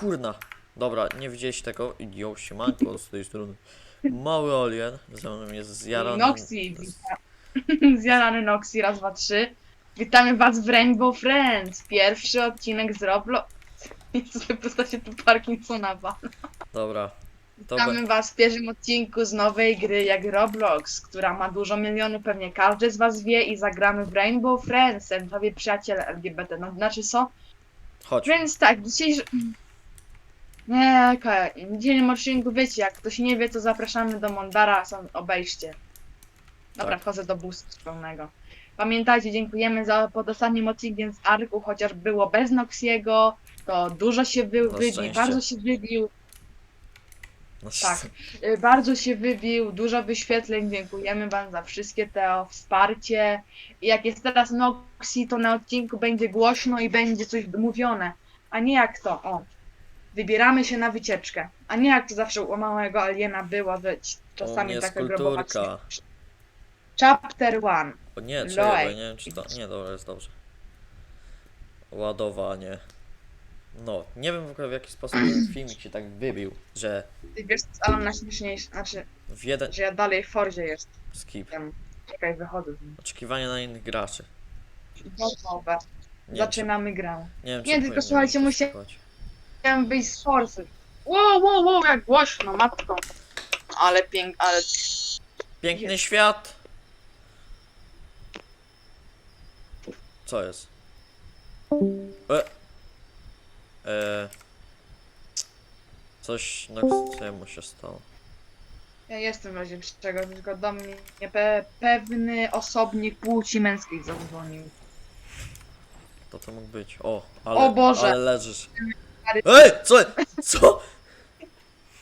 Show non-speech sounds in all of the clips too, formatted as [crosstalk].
kurna. Dobra, nie widzieliście tego? Jo, siemanko z tej strony. Mały alien, ze mną jest zjarany. Witam. [laughs] Zjarany Noxy, raz, dwa, trzy. Witamy was w Rainbow Friends. Pierwszy odcinek z Roblox. [laughs] Jezu, sobie postacie tu Parkinsona. Dobra. To Witamy be... was w pierwszym odcinku z nowej gry jak Roblox, która ma dużo milionów, pewnie każdy z was wie i zagramy w Rainbow Friends, sobie przyjaciele LGBT, no znaczy co? Chodź. Więc tak, dzisiejszy... Nie, okej, w dzisiejszym odcinku wiecie, jak ktoś nie wie, to zapraszamy do Mondara, są, obejście. Dobra, Tak. wchodzę do busu pełnego. Pamiętajcie, dziękujemy za pod ostatnim odcinkiem z Arku, chociaż było bez Noxiego, to dużo się wy, wybił, szczęście. bardzo się wybił, No, tak. y, bardzo się wybił, dużo wyświetleń, dziękujemy wam za wszystkie te wsparcie. I jak jest teraz Noxi, to na odcinku będzie głośno i będzie coś mówione, a nie jak to, o. Wybieramy się na wycieczkę, a nie jak to zawsze u małego aliena było, że ci- czasami jest taka grobowa kulturka. Chapter one. O nie, czekaj, bo ja Loek. nie wiem czy to... Nie, dobra, jest dobrze. Ładowanie. No, nie wiem w ogóle w jaki sposób ten [clears throat] filmik się tak wybił, że Ty wiesz, ale najśmieszniejsze, znaczy, w jeden... że ja dalej w Forzie jestem. Skip. Czekaj, wychodzę. z nim. Oczekiwanie na innych graczy. Gotowe. Nie wiem, czy, Zaczynamy grę. nie, wiem, czy Nie, tylko słuchajcie, to skipować. Chciałem wyjść z Forsy. Wow, wow, wow, jak głośno, matko. Ale pięk, ale... Piękny Jest. świat! Co jest? E. E. Coś na mu się stało. Ja jestem w razie czego, tylko do mnie pe pewny osobnik płci męskiej zadzwonił. To to mógł być. O, ale, O Boże. ale leżysz. Ej, co? Co?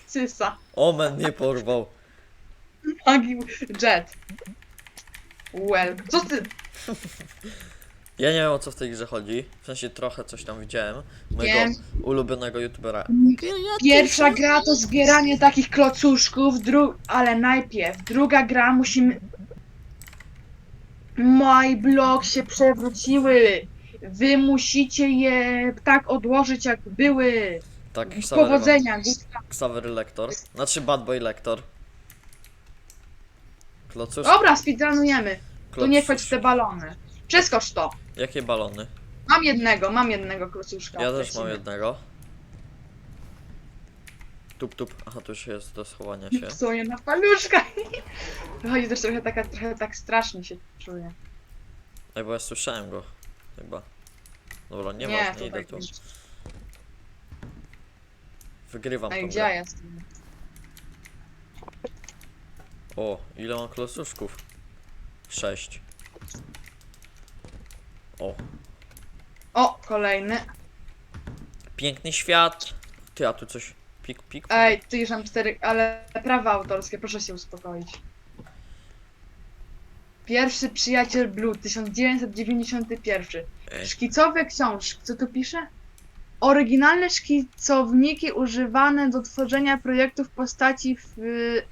Cysa. Omen mnie porwał. Magił Jet. Well. Co ty? Ja nie wiem o co w tej grze chodzi. W sensie trochę coś tam widziałem. Mojego Wiem. ulubionego youtubera. Pierwsza gra to zbieranie takich klocuszków, dru ale najpierw druga gra musimy... My blog się przewróciły. Wy musicie je tak odłożyć jak były. Tak, Xavery, Powodzenia. Xavery Lektor. Znaczy Bad Boy Lektor. Klocusz. Dobra, speedrunujemy. Tu nie w te balony. Przeskocz to. Jakie balony? Mam jednego, mam jednego klocuszka. Ja też mam jednego. Tup tup. Aha, tu już jest do schowania się. Psuję na paluszka. [laughs] Wychodzi też trochę, taka, trochę tak strasznie się czuję. Ej, bo ja słyszałem go. Chyba. Dobra, nie, nie tutaj idę tu. nie. Wygrywam Ej, tą gdzie ja grę. jestem? O, ile mam klocuszków? Sześć. O, O, kolejny. piękny świat. Ty, a tu coś pik pik. Ej, ty już mam cztery, ale prawa autorskie, proszę się uspokoić. Pierwszy przyjaciel Blue, 1991. Ej, Szkicowe książki, co tu pisze? Oryginalne szkicowniki używane do tworzenia projektów postaci w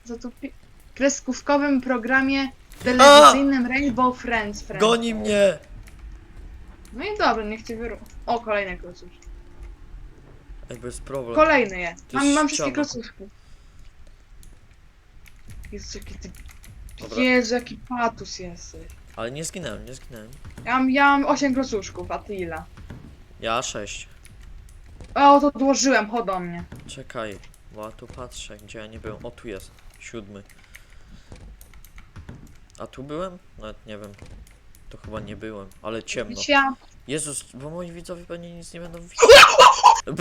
co tu pi- kreskówkowym programie telewizyjnym Rainbow Friends. Friends. Goni mnie! No i dobra, niech cię wyru... O, kolejny klocusz. Ej, bez problem. Kolejny jest. To Mam, jest mam wszystkie ściana. klocuszki. Jezu, jaki ty... Dobra. Jezu, jaki patus jesteś. Ale nie zginąłem, nie zginąłem. Ja mam, ja mam 8 klocuszków, a ty ile? Ja sześć. O, to odłożyłem, chodź do mnie. Czekaj, bo ja tu patrzę, gdzie ja nie byłem. O, tu jest. Siódmy. A tu byłem? Nawet nie wiem. To chyba nie byłem, ale ciemno. Świat. Jezus, bo moi widzowie pewnie nic nie będą widzieć. [laughs]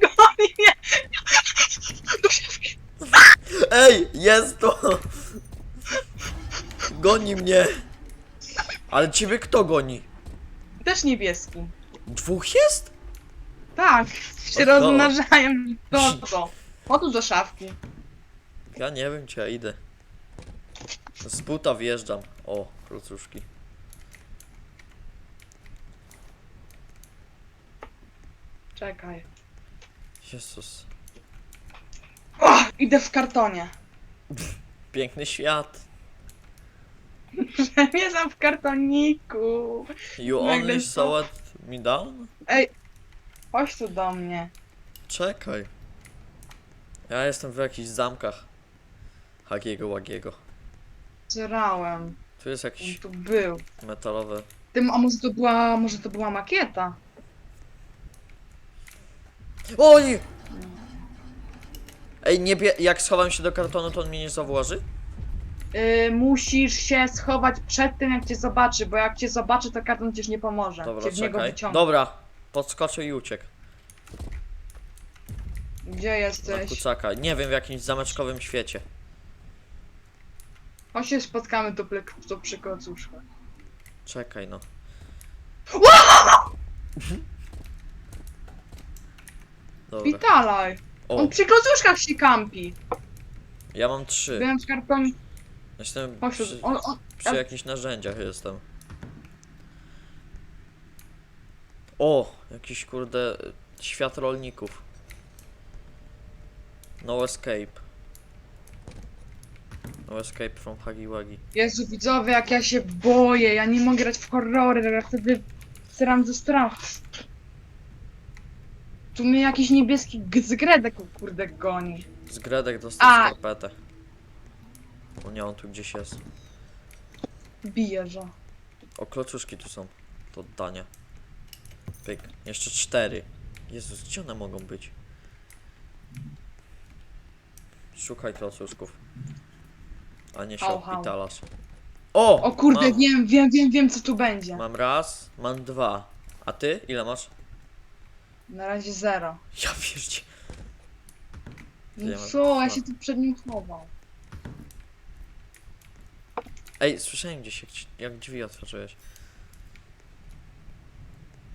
Goni mnie! Ej, jest to! Goni mnie! Ale ciebie kto goni? Też niebieski. Dwóch jest? Tak, się O, rozmnażają. To co? O tu do szafki. Ja nie wiem, czy ja idę. Z buta wjeżdżam. O, klocuszki. Czekaj. Jezus. Idę w kartonie. Piękny świat. Przemierzam w kartoniku. You Nagle only saw it me down? Ej, chodź tu do mnie. Czekaj. Ja jestem w jakichś zamkach. Hagiego Łagiego. Zrałem. Tu jest On jakiś tu był. metalowy. Tym, a może to była, może to była makieta? O nie! Ej, nie bie... jak schowam się do kartonu, to on mnie nie zauważy? Yy, musisz się schować przed tym, jak cię zobaczy, bo jak cię zobaczy, to karton ci już nie pomoże. Dobra, cię w niego czekaj. wyciągnie. Dobra, podskoczył i uciekł. Gdzie Na jesteś? kucaka. Nie wiem, w jakimś zameczkowym świecie. Chodź się spotkamy tu, przy- tu przy kocuszkach. Czekaj no. [laughs] Dobra. Witalaj! O, On przy kocuszkach się kampi. ja mam trzy. Byłem w kartonie. Jestem przy, On, on, przy jakichś narzędziach jestem. O, jakiś kurde świat rolników. No escape. No escape from Hagi Wagi. Jezu, widzowie, jak ja się boję. Ja nie mogę grać w horrory, ja wtedy steram ze strachu. Tu mnie jakiś niebieski g- zgredek kurde goni. Z Gredek dostał A. skarpetę. O nie, on tu gdzieś jest. Bije, że. O, klocuszki tu są. Do oddania. Pyk. Jeszcze cztery. Jezus, gdzie one mogą być? Szukaj klocuszków. A nie się Hał, hał. odpitalasz. O! O kurde, mam, wiem, wiem, wiem, wiem co tu będzie. mam raz, mam dwa. A ty? Ile masz? Na razie zero. Ja wierzcie. No co, ja się tu przed nim chował. Ej, słyszałem gdzieś, jak, ci- jak drzwi otworzyłeś.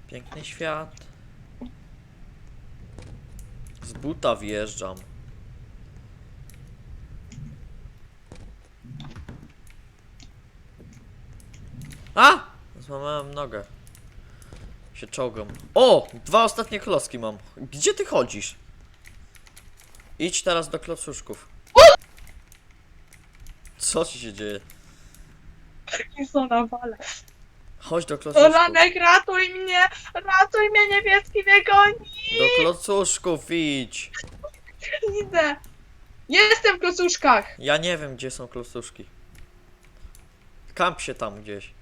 Piękny świat. Z buta wjeżdżam. A! Złamałem nogę. Się czołgam. O! Dwa ostatnie klocki mam. Gdzie ty chodzisz? Idź teraz do klocuszków. Co ci się dzieje? I co nawale. Chodź do klocuszków. Olanek, ratuj mnie! Ratuj mnie, niebieski mnie goni! Do klocuszków idź. Idę! Jestem w klocuszkach! Ja nie wiem gdzie są klocuszki. Kamp się tam gdzieś.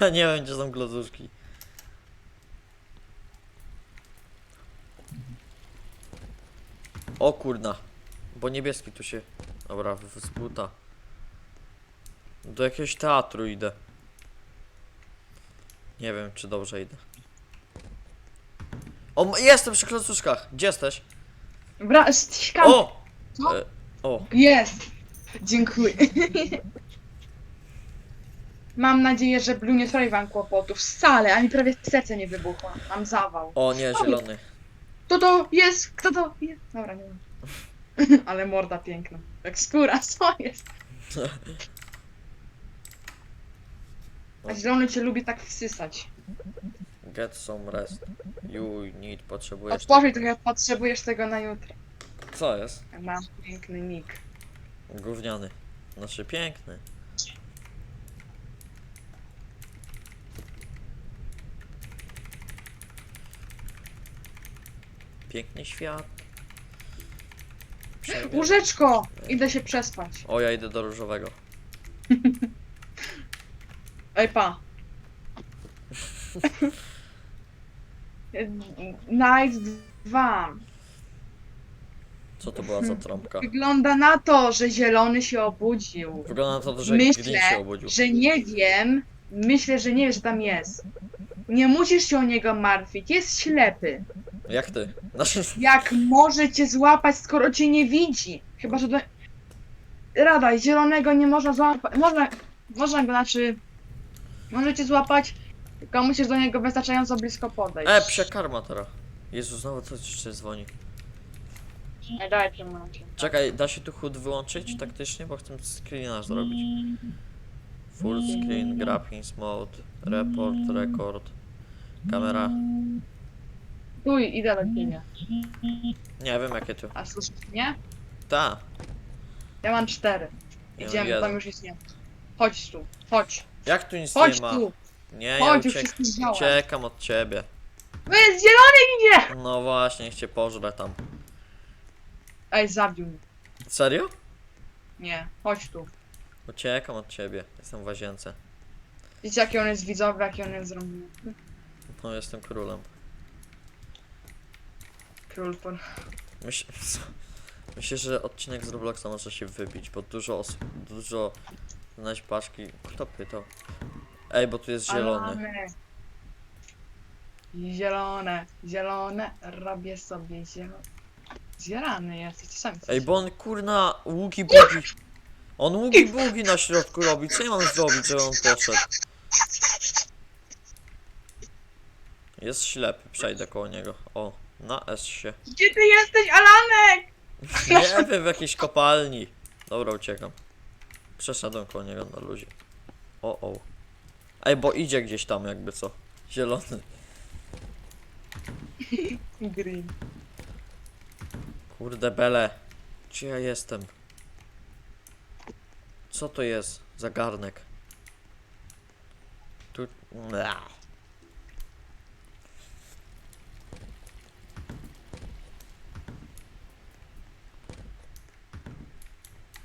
Ja nie wiem gdzie są klocuszki. O kurna. Bo niebieski tu się. Dobra, z buta. Do jakiegoś teatru idę. Nie wiem czy dobrze idę. O, jestem przy klocuszkach. Gdzie jesteś? Bra, ściskam. O! Co? E, o, Jest! Dziękuję. Mam nadzieję, że Blue nie sprawi wam kłopotów. Wcale, ani prawie serce nie wybuchło. Mam zawał. o nie, zielony. Kto to jest? Kto to jest? Dobra, nie wiem. [laughs] Ale morda piękna. Jak skóra, [laughs] co jest? A zielony cię lubi tak wsysać. Get some rest. You need, potrzebujesz. Odpowiedz, trochę potrzebujesz tego na jutro. Co jest? Mam piękny nick. Gówniany. Znaczy piękny. Piękny świat. Przemian- Łóżeczko! Idę się przespać. O, ja idę do różowego. [laughs] Ej, pa. [laughs] Night 2. Co to była za trąbka? Wygląda na to, że zielony się obudził. Wygląda na to, że Myślę, Green się obudził. że nie wiem. Myślę, że nie wiesz, że tam jest. Nie musisz się o niego martwić. Jest ślepy. Jak ty? Znaczy, Jak może cię złapać, skoro cię nie widzi? Chyba, że do... Rada, zielonego nie można złapać. Można, można go, znaczy... Może cię złapać, tylko musisz do niego wystarczająco blisko podejść. e, psia karma teraz. Jezu, znowu coś jeszcze dzwoni. Ej, dajcie macie. Czekaj, da się tu HUD wyłączyć taktycznie, bo chcę screena zrobić. Full screen, grappling mode, report, record, kamera. Tu idę do ciebie. Nie wiem jakie tu. A słyszysz mnie? Ta. Ja mam cztery. Ja mam Idziemy, jeden. tam już jest nie. Chodź tu, chodź. Jak tu nic Chodź nie ma? tu, Nie, ja chodź, już uciek wszystko działa. uciekam od ciebie. No jest zielony idzie! No właśnie, niech cię pożre tam. Ej, zabił mnie. Serio? Nie, chodź tu. Uciekam od ciebie. Jestem w łazience. Wiecie jaki on jest widzowy, jaki on jest zrobiony. No, jestem królem. Król por... Myśl... [laughs] Myślę, że odcinek z Robloxa może się wybić, bo dużo osób, dużo znaleźć paczki. Kto pytał? Ej, bo tu jest zielony. Zielone, zielone, robię sobie zielone. Zjarany jesteś, sam jesteś. Ej, bo on kurna ługi bugi. On ługi bugi na środku robi. Co ja mam zrobić, żeby on poszedł? Jest ślepy, przejdę koło niego. O, na S się. Gdzie ty jesteś, Alanek? [laughs] Nie wiem, w jakiejś kopalni. Dobra, uciekam. Przeszedłem koło niego na luzie. O, o. Ej, bo idzie gdzieś tam jakby co. Zielony. [laughs] Green. Kurde bele. Gdzie ja jestem? Co to jest za garnek? Tu... Mea.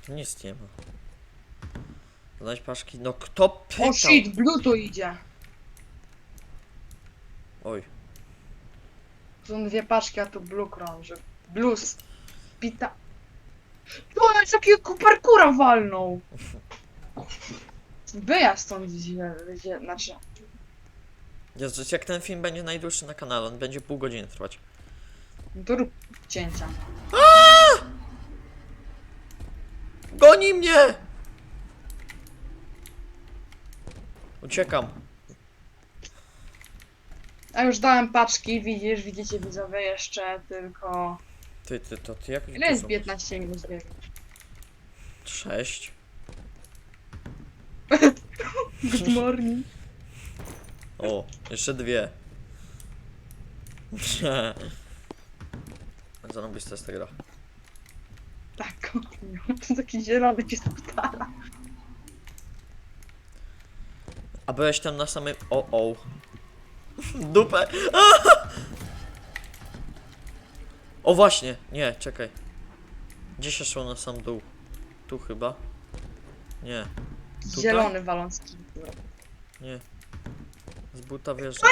Nic nie ma. Znajdź paszki. No kto pytał? O shit, blue tu idzie. Oj. Są dwie paczki, a tu blue krąży. Blues. Pita. To jest jakiego parkura walnął. Wyjazd stąd zie, znaczy. Jezu, jak ten film będzie najdłuższy na kanale, on będzie pół godziny trwać. No to rób cięcia. Goni mnie! Uciekam. A już dałem paczki, widzisz, widzicie widzowie jeszcze tylko. Ty, ty, to ty jak Ile jest 15 minut biegu? Sześć. [laughs] Good morning. O, jeszcze dwie. [laughs] Zarąbista jest ta gra. Tak, [laughs] to taki zielony ci sputala. A byłeś tam na samym... O, o. [laughs] Dupę. [laughs] O właśnie, nie, czekaj. Gdzie się szło na sam dół? Tu chyba? Nie, Tutaj? Zielony walącki. nie. Z buta wjeżdża.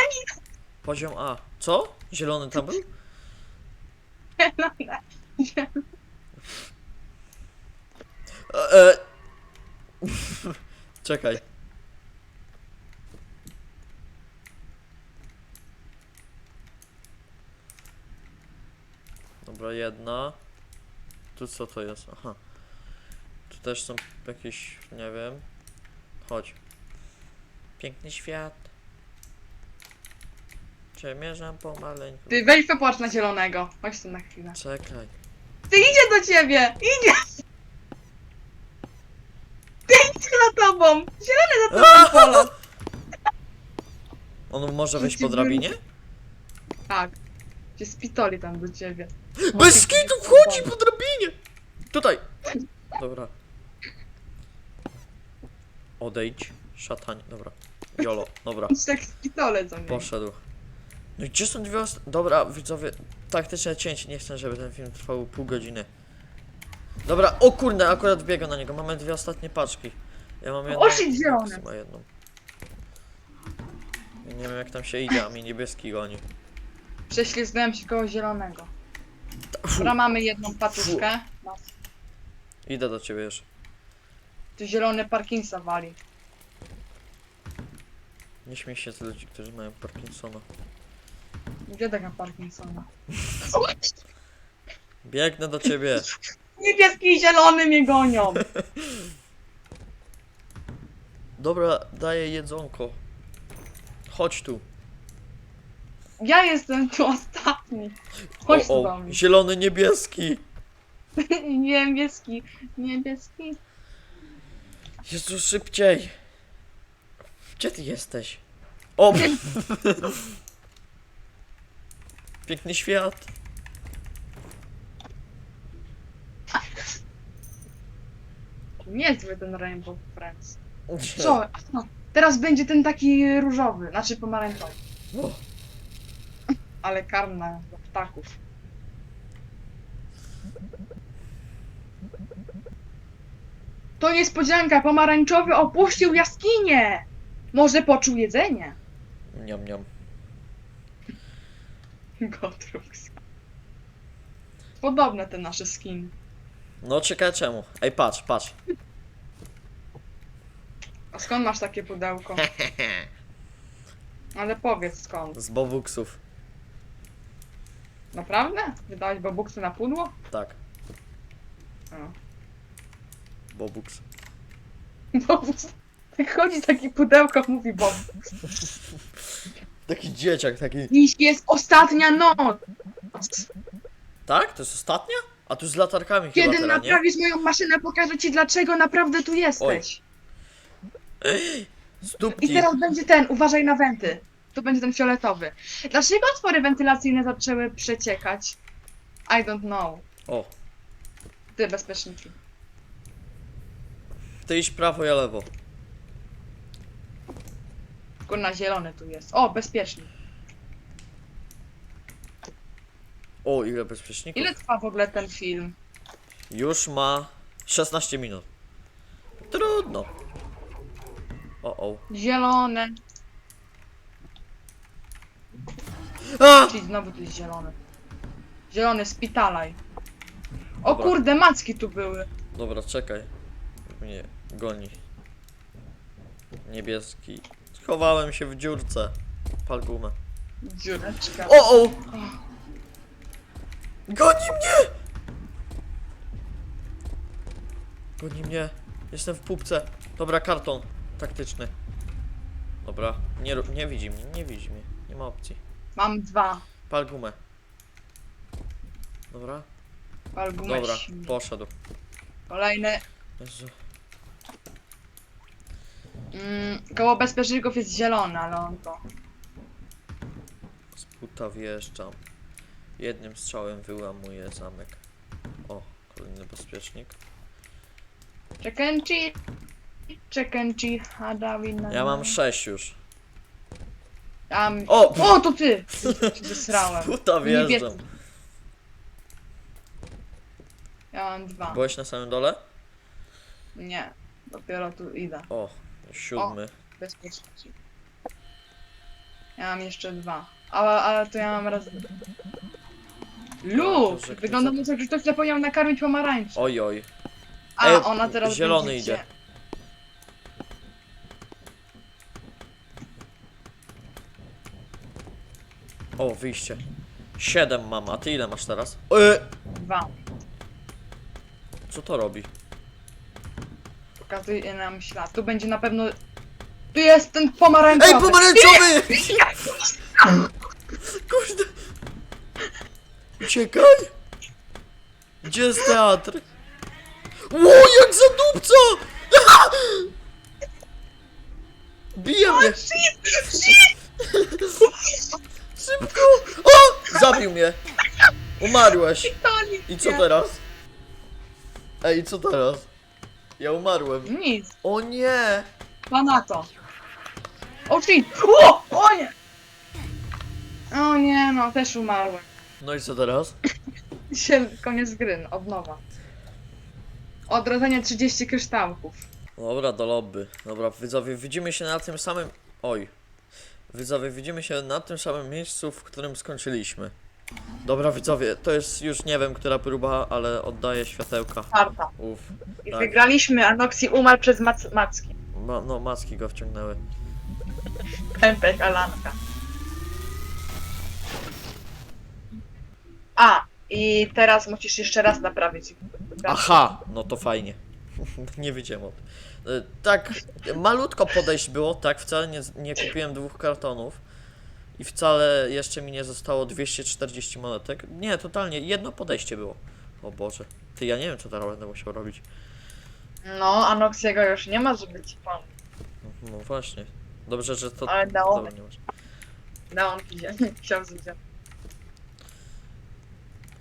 Poziom A. Co? Zielony tam był? Zielone. E, e. [laughs] Czekaj. Dobra, jedna. Tu co to jest? Aha. Tu też są jakieś, nie wiem. Chodź. Piękny świat. Przemierzam pomaleńku. Ty weź popłacz na zielonego. Chodź tu na chwilę. Czekaj. Ty idzie do ciebie! Idzie! Za tobą! Zielony za tobą [laughs] pola! On może wejść po drabinie? Tak. Cię spitoli tam do ciebie. Bez kitu wchodzi po drabinie! Tutaj! Dobra. Odejdź, szatań. Dobra. Jolo, dobra. Idź tak spitole za mnie. Poszedł. No i gdzie są dwie ost... Dobra, widzowie, taktyczne cięcie. Nie chcę, żeby ten film trwał pół godziny. Dobra, o kurde, akurat biegam na niego. Mamy dwie ostatnie paczki. Ja mam jedną. Zielone. Ma jedną. Ja nie wiem jak tam się idzie, a mi niebieski goni. Prześlizgnąłem się koło zielonego. Dobra, mamy jedną patuszkę. No, Idę do ciebie już. Tu zielony Parkinsa wali. Nie śmiej się z ludzi, którzy mają Parkinsona. Gdzie taka Parkinsona? Biegnę do ciebie. [laughs] Niebieski i zielony mnie gonią! [laughs] Dobra, daję jedzonko. Chodź tu. Ja jestem tu ostatni. Chodź tu O, do mnie. zielony, niebieski. [laughs] Niebieski, niebieski. Jezu, szybciej. Gdzie ty jesteś? O! [laughs] Piękny świat. Niezły ten Rainbow Friends. Co? No, teraz będzie ten taki różowy, znaczy pomarańczowy. Ale karna dla ptaków. To niespodzianka, pomarańczowy opuścił jaskinię! Może poczuł jedzenie? Niam, niam. Gotrux. Podobne te nasze skiny. No ciekawe czemu. Ej, patrz, patrz. A skąd masz takie pudełko? [laughs] Ale powiedz skąd. Z bobuksów. Naprawdę? Wydałeś bobuksy na pudło? Tak, O. bobuks. [laughs] Bobuks. Tak chodzi taki pudełko, mówi Bobuks. [laughs] Taki dzieciak, taki... Dziś jest ostatnia noc. Tak? To jest ostatnia? A tu z latarkami chyba Kiedy teraz, nie? naprawisz moją maszynę, pokażę ci dlaczego naprawdę tu jesteś. [gasps] I teraz będzie ten, uważaj na wenty. Tu będzie ten fioletowy. Dlaczego otwory wentylacyjne zaczęły przeciekać? I don't know. O, Ty bezpieczniki. ty idź prawo, ja lewo. Kurna, zielony tu jest. O, bezpiecznik. O, ile bezpieczników? Ile trwa w ogóle ten film? Już ma 16 minut. Trudno. O, o. Zielone. A! Czyli znowu tu jest zielony. Zielony, spitalaj. O Dobra. kurde, macki tu były. Dobra, czekaj. Mnie goni. Niebieski. Schowałem się w dziurce. Pal gumę. Dziureczka. O, o! Goni mnie! Goni mnie. Jestem w pupce. Dobra, karton taktyczny. Dobra, nie, nie widzi mnie, nie widzi mnie. Nie ma opcji. Mam dwa. Pal gumę. Dobra, Algumeś. dobra, poszedł. Kolejny. Jezu. Mm, koło bezpieczników jest zielony, ale on to. Z buta wjeżdżam. Jednym strzałem wyłamuję zamek. O, kolejny bezpiecznik. Czekenci. Czekenci. Hadawina. Ja mam sześć już. Ja mam... O! O, to ty! [laughs] Zesrałem. Niebieski. wjeżdżam. Ja mam dwa. Byłeś na samym dole? Nie. Dopiero tu idę. O, siódmy. Bezpieczniki. Ja mam jeszcze dwa. Ale, ale to ja mam raz... Lub! Boże, Wygląda na to, jak ktoś zapomniał nakarmić pomarańczy. Oj, oj. A, Ej, ona teraz zielony będzie idzie. O, wyjście. Siedem mam, a ty ile masz teraz? E, Dwa. co to robi? Pokazuje nam ślad. Tu będzie na pewno... Tu jest ten pomarańczowy! Ej, pomarańczowy! Kurde. Uciekaj! Gdzie jest teatr? Ło, jak zadupca! Bije mnie! [laughs] Szybko! O! Zabił mnie! Umarłeś! I co teraz? Ej, co teraz? Ja umarłem. Nic. O nie! Ma na to. O shit! O! O nie! O nie, no też umarłem. No i co teraz? [laughs] Się, koniec gry, no, od nowa. Odrodzenie 30 kryształków. Dobra, do lobby. Dobra, widzowie, widzimy się na tym samym... Oj. Widzowie, widzimy się na tym samym miejscu, w którym skończyliśmy. Dobra, widzowie, to jest już nie wiem, która próba, ale oddaję światełka. Czwarta. Uff. I Tak. wygraliśmy, a Noxy umarł przez mac macki. Ma, no, macki go wciągnęły. Pępek Alanka. A, i teraz musisz jeszcze raz naprawić. Aha, no to fajnie. [laughs] nie wiedziałem o tym. E, Tak, malutko podejść było, tak, wcale nie, nie kupiłem dwóch kartonów. I wcale jeszcze mi nie zostało 240 monetek. Nie, totalnie, jedno podejście było. O Boże. Ty, ja nie wiem, co teraz będę musiał robić. No, a Noxiego już nie ma, żeby ci pomóc. No właśnie. Dobrze, że to... Ale dało. Dobra, nie masz. No, on idzie. [laughs] Chciał zjeść.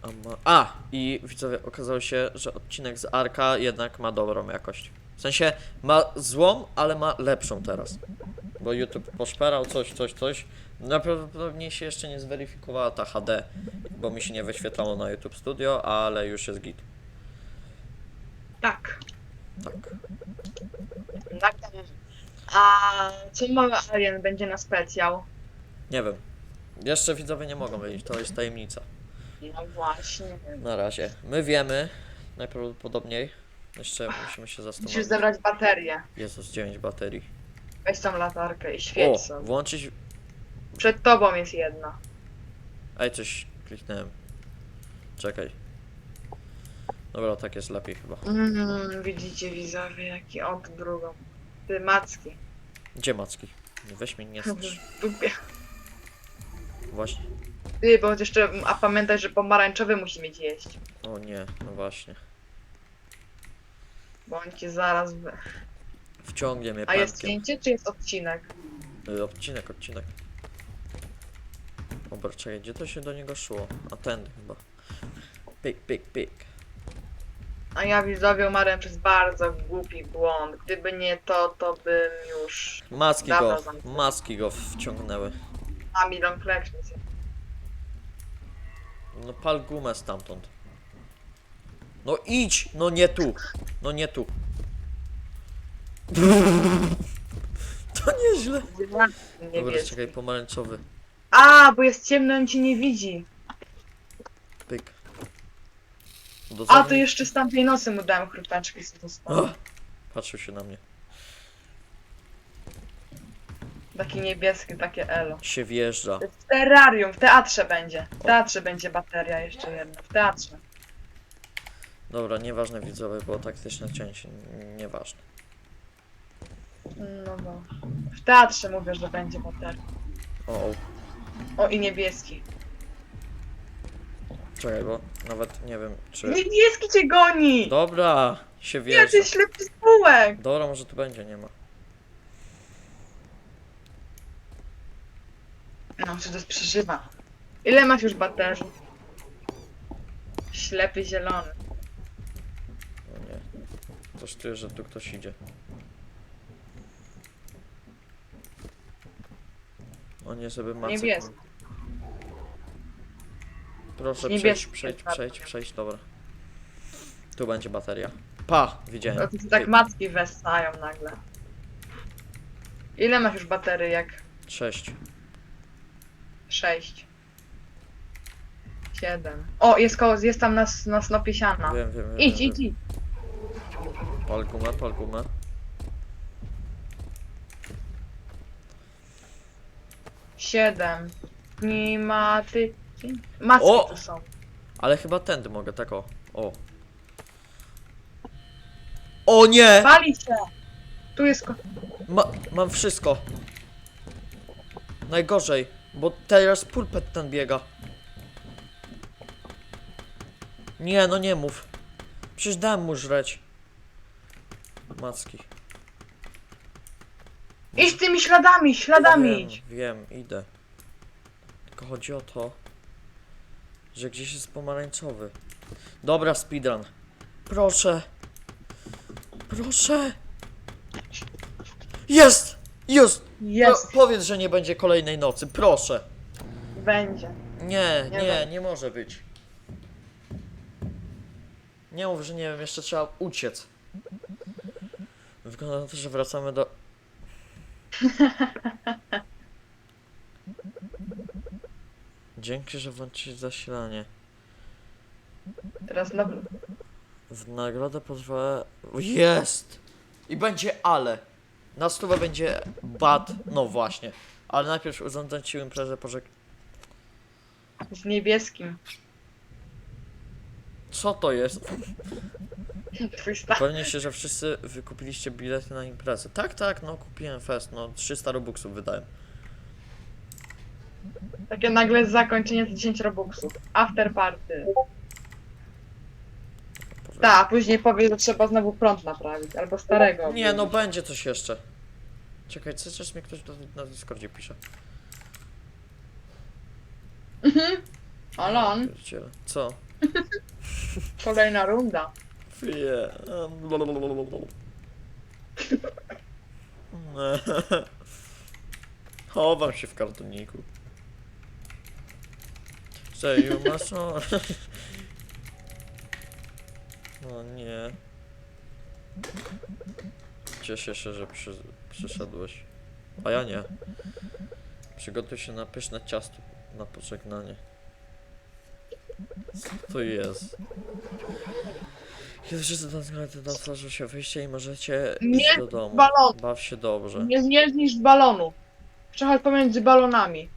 A, ma... A, i widzowie, okazało się, że odcinek z Arka jednak ma dobrą jakość. W sensie, ma złą, ale ma lepszą teraz. Bo YouTube poszperał coś, coś, coś. Najprawdopodobniej się jeszcze nie zweryfikowała ta HD, bo mi się nie wyświetlało na YouTube Studio, ale już jest git. Tak. Tak. tak. A co mały Alien będzie na specjał? Nie wiem. Jeszcze widzowie nie mogą wiedzieć, to jest tajemnica. No właśnie. Na razie. My wiemy, najprawdopodobniej. Jeszcze musimy się Musisz zastanowić. zebrać baterię. Jezus, 9 baterii. Weź tą latarkę i O, świeć sobie. włączyć... Przed tobą jest jedna. Ej, coś kliknąłem. Czekaj. Dobra, tak jest lepiej chyba. Mm, widzicie widzowie, jaki od drugą. Ty macki. Gdzie macki? Weź mnie nie strz. W dupie. Właśnie. Ty, bo jeszcze, a pamiętaj, że pomarańczowy musi mieć jeść. O nie, no właśnie. Bo on cię zaraz... wy- Wciągnie mnie A jest pępkiem. cięcie, czy jest odcinek? Y, Odcinek, odcinek. Dobra, czekaj, gdzie to się do niego szło? A ten chyba. Pik, pik, pik. A ja widzowie umarłem przez bardzo głupi błąd. Gdyby nie to, to bym już... Maski Dobra, go, zamknę. maski go wciągnęły. A milion collections. No pal gumę stamtąd. No idź! No nie tu! No nie tu. [laughs] To nieźle. Dobra, Niebieski. czekaj, pomarańczowy. A, bo jest ciemno, on ci nie widzi. Pyk. A, to jeszcze z tamtej nocy mu dałem chrupeczki z. Ach, Patrzył się na mnie. Taki niebieski, takie elo. Się wjeżdża. W terrarium, w teatrze będzie. W teatrze będzie bateria jeszcze jedna. W teatrze. Dobra, nieważne widzowie, było taktyczne cięcie. Nieważne. No bo. W teatrze mówię, że będzie bateria. O, o, O i niebieski. czekaj, bo nawet nie wiem czy... Niebieski cię goni! Dobra, się Ja wjeżdża. ty ślepy spółek! Dobra, może tu będzie, nie ma. No, czy to jest przeżywa. Ile masz już baterii? Ślepy zielony. No. Coś czuję, że tu ktoś idzie. O nie, żeby macek... Niebieski. Proszę Niebieski przejść, jest przejść, bateria. przejść, przejść, dobra. Tu będzie bateria. Pa, widziałem. To tak macki westają nagle. Ile masz już bateryjek? Sześć. Sześć. Siedem. O, jest koło, jest tam na, s- na snopie siana. Wiem, wiem, wiem. Idź, wiem, idź, idź. Pal gumę, pal gumę. Siedem. Klimaty. Macki O! tu są. Ale chyba tędy mogę, tak o. O. O nie! Pali się! Tu jest ko- Ma, mam wszystko. Najgorzej, bo teraz pulpet ten biega. Nie, no nie mów. Przecież dałem mu żreć. Macki. Idź tymi śladami, śladami wiem, idź. wiem, idę. Tylko chodzi o to, że gdzieś jest pomarańczowy. Dobra, speedrun. Proszę. Proszę. Jest! Jest! Jest, Po, powiedz, że nie będzie kolejnej nocy, proszę. będzie. Nie, Nie nie, nie może być. Nie mów, że nie wiem, jeszcze trzeba uciec. Wygląda na to, że wracamy do... Dzięki, że włączyłeś zasilanie. Teraz na... W nagrodę pozwolę... Jest! I będzie ale. Na stówę będzie bad. No właśnie. Ale najpierw urządzę ci imprezę pożeg... z niebieskim. Co to jest? [laughs] Stary. Pewnie się, że wszyscy wykupiliście bilety na imprezę. Tak, tak, no kupiłem fest, no 300 robuxów wydałem. Takie nagle zakończenie to 10 robuxów. After party. Tak, później powie, że trzeba znowu prąd naprawić, albo starego. Nie, no będzie coś jeszcze. Czekaj, co coś mi ktoś na, na Discordzie pisze. Alon, Pierdziele. Co? [laughs] kolejna runda. Fie. [laughs] Chowam się w kartoniku. Say you must. No nie. Cieszę się, że przy, przyszedłeś. A ja nie. Przygotuj się na pyszne ciasto na pożegnanie. Co to jest? Kiedy wszyscy na twarzy się wyjście i możecie iść Nie, do domu. balon. Baw się dobrze. Nie, nie zniszcz balonu. Przechodź pomiędzy balonami.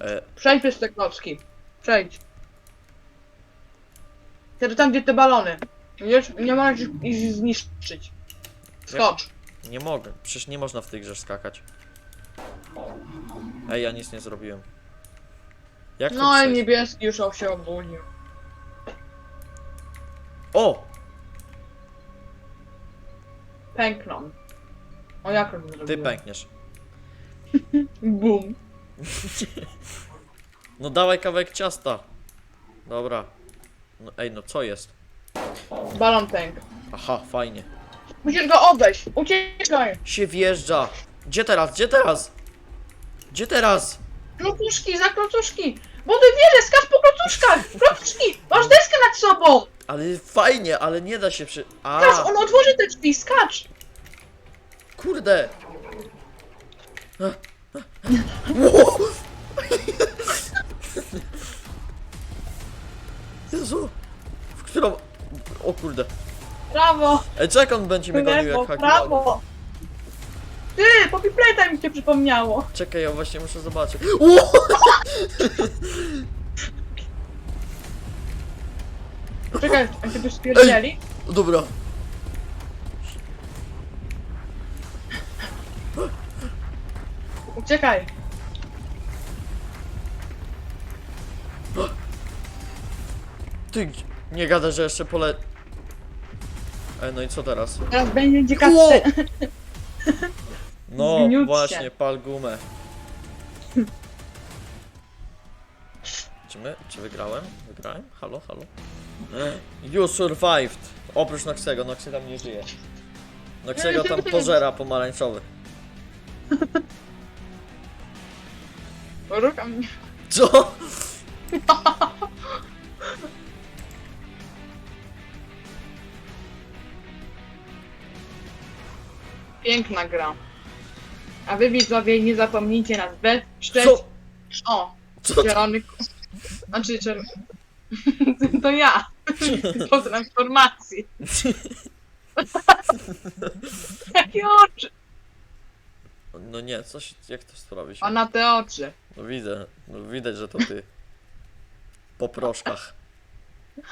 E, Przejdź przez te klocki. Przejdź. Teraz tam, gdzie te balony. Widzisz? Nie możesz ich zniszczyć. Skocz. nie mogę. Przecież nie można w tej grze skakać. Ej, ja nic nie zrobiłem. Jak No i przejść? niebieski już się obudził. O! Pękną. O jak on Ty zrobił? pękniesz. [laughs] Bum. [laughs] No dawaj kawałek ciasta. Dobra. No, ej, no co jest? Balon pęk. Aha, fajnie. Musisz go obejść. Uciekaj. Się wjeżdża. Gdzie teraz? Gdzie teraz? Gdzie teraz? Klocuszki, za klocuszki. Bo ty wiele, skacz po klocuszkach. Klocuszki. Masz deskę nad sobą. Ale fajnie, ale nie da się przy... A, Skacz, on otworzy te drzwi, skacz. kurde. Ło! [laughs] Jezu. W którą... O kurde. Prawo. Ej, on będzie mnie gonił Lewo, jak Hakiwagi. prawo. Ty, Poppy Playtime mi się przypomniało. Czekaj, ja właśnie muszę zobaczyć. Ło! Czekaj, on cię spierdzieli. Dobra. Uciekaj. Ty, gdzie- nie gada, że jeszcze pole... Ej, no i co teraz? Teraz będzie Ło! kasy. [laughs] No, Zgniótł się. właśnie, pal gumę. [laughs] Czy my, czy wygrałem? Wygrałem? Halo, halo? You survived! Oprócz Noxego, Noxy tam nie żyje. Noxego tam pożera pomarańczowy. Rucha mnie. Co? [laughs] Piękna gra. A wy widzowie nie zapomnijcie nas wesprzeć. Co? O, Co zielony... Znaczy, czer... [laughs] to ja. [laughs] Po transformacji. [laughs] Jakie oczy. No nie, coś, jak to sprawić? A na te oczy. No widzę, no widać, że to ty. Po proszkach.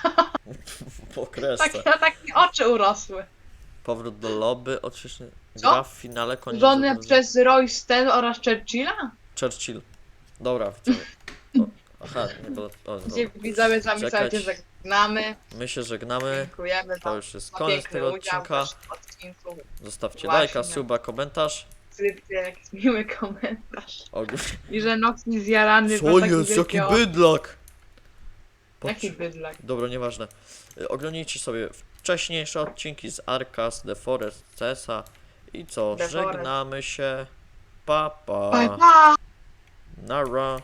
[laughs] po kresce. Takie, takie oczy urosły. Powrót do lobby, oczywiście Co? gra w finale koniec. Żony przez Royston oraz Churchilla? Churchill. Dobra, widzowie. O, Aha, nie to. O, dobra. Gdzie widzowie żegnamy. My się żegnamy. Dziękujemy To już jest za koniec piękny tego udział odcinka. w naszym odcinku. Zostawcie Właśnie. lajka, suba, komentarz. Subskrypcję, jakiś miły komentarz. Ogólnie. I że Nox nie zjarany Co jest? Jaki bydlak! Jaki Patrz- bydlak. Dobra, nieważne. Y, Oglądnijcie sobie wcześniejsze odcinki z Arkas, The Forest, Cesa. I co? The Forest. Żegnamy się. Pa, pa. Pa, pa! Nara.